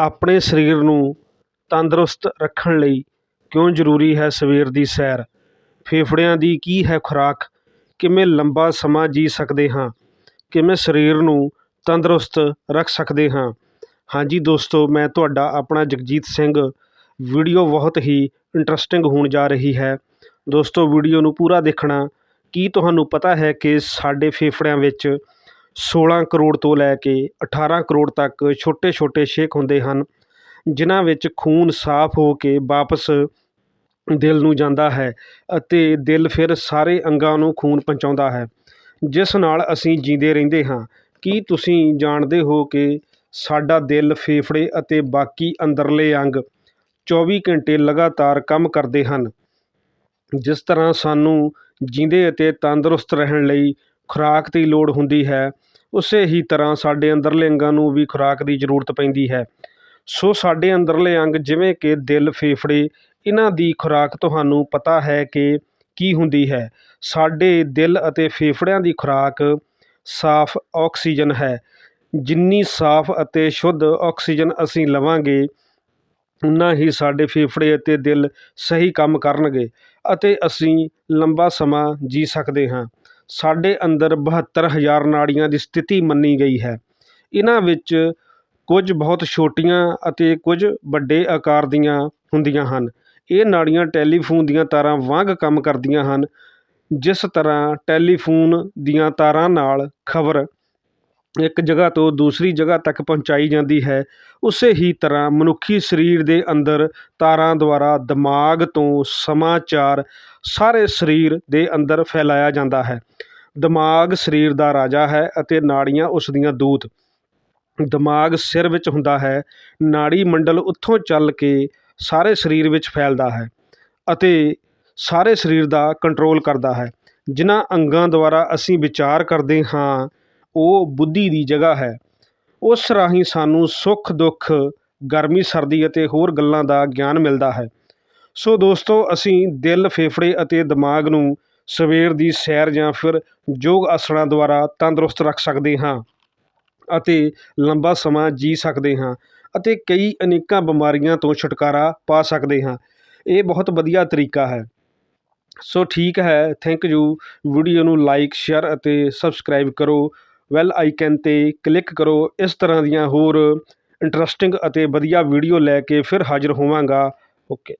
ਆਪਣੇ ਸਰੀਰ ਨੂੰ ਤੰਦਰੁਸਤ ਰੱਖਣ ਲਈ ਕਿਉਂ ਜ਼ਰੂਰੀ ਹੈ ਸਵੇਰ ਦੀ ਸੈਰ? ਫੇਫੜਿਆਂ ਦੀ ਕੀ ਹੈ ਖੁਰਾਕ? ਕਿਵੇਂ ਲੰਬਾ ਸਮਾਂ ਜੀ ਸਕਦੇ ਹਾਂ? ਕਿਵੇਂ ਸਰੀਰ ਨੂੰ ਤੰਦਰੁਸਤ ਰੱਖ ਸਕਦੇ ਹਾਂ? ਹਾਂਜੀ ਦੋਸਤੋ, ਮੈਂ ਤੁਹਾਡਾ ਆਪਣਾ ਜਗਜੀਤ ਸਿੰਘ। ਵੀਡੀਓ ਬਹੁਤ ਹੀ ਇੰਟਰਸਟਿੰਗ ਹੋਣ ਜਾ ਰਹੀ ਹੈ। ਦੋਸਤੋ, ਵੀਡੀਓ ਨੂੰ ਪੂਰਾ ਦੇਖਣਾ। ਕੀ ਤੁਹਾਨੂੰ ਪਤਾ ਹੈ ਕਿ ਸਾਡੇ ਫੇਫੜਿਆਂ ਵਿੱਚ 16 ਕਰੋੜ ਤੋਂ ਲੈ ਕੇ 18 ਕਰੋੜ ਤੱਕ ਛੋਟੇ-ਛੋਟੇ ਛੇਕ ਹੁੰਦੇ ਹਨ, ਜਿਨ੍ਹਾਂ ਵਿੱਚ ਖੂਨ ਸਾਫ਼ ਹੋ ਕੇ ਵਾਪਸ ਦਿਲ ਨੂੰ ਜਾਂਦਾ ਹੈ ਅਤੇ ਦਿਲ ਫਿਰ ਸਾਰੇ ਅੰਗਾਂ ਨੂੰ ਖੂਨ ਪਹੁੰਚਾਉਂਦਾ ਹੈ। ਜਿਸ ਨਾਲ ਅਸੀਂ ਜੀਂਦੇ ਰਹਿੰਦੇ ਹਾਂ, ਕੀ ਤੁਸੀਂ ਜਾਣਦੇ ਹੋ ਕਿ ਸਾਡਾ ਦਿਲ ਫੇਫੜੇ ਅਤੇ ਬਾਕੀ ਅੰਦਰਲੇ ਅੰਗ 24 ਘੰਟੇ ਲਗਾਤਾਰ ਕੰਮ ਕਰਦੇ ਹਨ? ਜਿਸ ਤਰ੍ਹਾਂ ਸਾਨੂੰ ਜੀਂਦੇ ਅਤੇ ਤੰਦਰੁਸਤ ਰਹਿਣ ਲਈ ਖੁਰਾਕ ਦੀ ਲੋੜ ਹੁੰਦੀ ਹੈ ਉਸੇ ਹੀ ਤਰ੍ਹਾਂ ਸਾਡੇ ਅੰਦਰਲੇ ਅੰਗਾਂ ਨੂੰ ਵੀ ਖੁਰਾਕ ਦੀ ਜ਼ਰੂਰਤ ਪੈਂਦੀ ਹੈ। ਸੋ ਸਾਡੇ ਅੰਦਰਲੇ ਅੰਗ ਜਿਵੇਂ ਕਿ ਦਿਲ, ਫੇਫੜੇ ਇਹਨਾਂ ਦੀ ਖੁਰਾਕ ਤੁਹਾਨੂੰ ਪਤਾ ਹੈ ਕਿ ਕੀ ਹੁੰਦੀ ਹੈ। ਸਾਡੇ ਦਿਲ ਅਤੇ ਫੇਫੜਿਆਂ ਦੀ ਖੁਰਾਕ ਸਾਫ਼ ਆਕਸੀਜਨ ਹੈ। ਜਿੰਨੀ ਸਾਫ਼ ਅਤੇ ਸ਼ੁੱਧ ਆਕਸੀਜਨ ਅਸੀਂ ਲਵਾਂਗੇ ਉਨਾ ਹੀ ਸਾਡੇ ਫੇਫੜੇ ਅਤੇ ਦਿਲ ਸਹੀ ਕੰਮ ਕਰਨਗੇ ਅਤੇ ਅਸੀਂ ਲੰਬਾ ਸਮਾਂ ਜੀ ਸਕਦੇ ਹਾਂ। ਸਾਡੇ ਅੰਦਰ ਬਹੱਤਰ ਹਜ਼ਾਰ ਨਾੜੀਆਂ ਦੀ ਸਥਿਤੀ ਮੰਨੀ ਗਈ ਹੈ। ਇਹਨਾਂ ਵਿੱਚ ਕੁਝ ਬਹੁਤ ਛੋਟੀਆਂ ਅਤੇ ਕੁਝ ਵੱਡੇ ਆਕਾਰ ਦੀਆਂ ਹੁੰਦੀਆਂ ਹਨ। ਇਹ ਨਾੜੀਆਂ ਟੈਲੀਫੋਨ ਦੀਆਂ ਤਾਰਾਂ ਵਾਂਗ ਕੰਮ ਕਰਦੀਆਂ ਹਨ, ਜਿਸ ਤਰ੍ਹਾਂ ਟੈਲੀਫੋਨ ਦੀਆਂ ਤਾਰਾਂ ਨਾਲ ਖਬਰ ਇੱਕ ਜਗ੍ਹਾ ਤੋਂ ਦੂਸਰੀ ਜਗ੍ਹਾ ਤੱਕ ਪਹੁੰਚਾਈ ਜਾਂਦੀ ਹੈ। ਉਸੇ ਹੀ ਤਰ੍ਹਾਂ ਮਨੁੱਖੀ ਸਰੀਰ ਦੇ ਅੰਦਰ ਤਾਰਾਂ ਦੁਆਰਾ ਦਿਮਾਗ ਤੋਂ ਸਮਾਚਾਰ ਸਾਰੇ ਸਰੀਰ ਦੇ ਅੰਦਰ ਫੈਲਾਇਆ ਜਾਂਦਾ ਹੈ। ਦਿਮਾਗ ਸਰੀਰ ਦਾ ਰਾਜਾ ਹੈ ਅਤੇ ਨਾੜੀਆਂ ਉਸ ਦੀਆਂ ਦੂਤ। ਦਿਮਾਗ ਸਿਰ ਵਿੱਚ ਹੁੰਦਾ ਹੈ। ਨਾੜੀ ਮੰਡਲ ਉੱਥੋਂ ਚੱਲ ਕੇ ਸਾਰੇ ਸਰੀਰ ਵਿੱਚ ਫੈਲਦਾ ਹੈ ਅਤੇ ਸਾਰੇ ਸਰੀਰ ਦਾ ਕੰਟਰੋਲ ਕਰਦਾ ਹੈ। ਜਿਨ੍ਹਾਂ ਅੰਗਾਂ ਦੁਆਰਾ ਅਸੀਂ ਵਿਚਾਰ ਕਰਦੇ ਹਾਂ ਉਹ ਬੁੱਧੀ ਦੀ ਜਗ੍ਹਾ ਹੈ। ਉਸ ਰਾਹੀਂ ਸਾਨੂੰ ਸੁੱਖ, ਦੁੱਖ, ਗਰਮੀ, ਸਰਦੀ ਅਤੇ ਹੋਰ ਗੱਲਾਂ ਦਾ ਗਿਆਨ ਮਿਲਦਾ ਹੈ। ਸੋ ਦੋਸਤੋ, ਅਸੀਂ ਦਿਲ, ਫੇਫੜੇ ਅਤੇ ਦਿਮਾਗ ਨੂੰ ਸਵੇਰ ਦੀ ਸੈਰ ਜਾਂ ਫਿਰ ਯੋਗ ਆਸਣਾਂ ਦੁਆਰਾ ਤੰਦਰੁਸਤ ਰੱਖ ਸਕਦੇ ਹਾਂ ਅਤੇ ਲੰਬਾ ਸਮਾਂ ਜੀ ਸਕਦੇ ਹਾਂ ਅਤੇ ਕਈ ਅਨੇਕਾਂ ਬਿਮਾਰੀਆਂ ਤੋਂ ਛੁਟਕਾਰਾ ਪਾ ਸਕਦੇ ਹਾਂ। ਇਹ ਬਹੁਤ ਵਧੀਆ ਤਰੀਕਾ ਹੈ। ਸੋ ਠੀਕ ਹੈ, ਥੈਂਕ ਯੂ। ਵੀਡੀਓ ਨੂੰ ਲਾਈਕ, ਸ਼ੇਅਰ ਅਤੇ ਸਬਸਕ੍ਰਾਈਬ ਕਰੋ। ਵੈਲ ਆਈਕਨ 'ਤੇ ਕਲਿੱਕ ਕਰੋ। ਇਸ ਤਰ੍ਹਾਂ ਦੀਆਂ ਹੋਰ ਇੰਟਰਸਟਿੰਗ ਅਤੇ ਵਧੀਆ ਵੀਡੀਓ ਲੈ ਕੇ ਫਿਰ ਹਾਜ਼ਰ ਹੋਵਾਂਗਾ। ਓਕੇ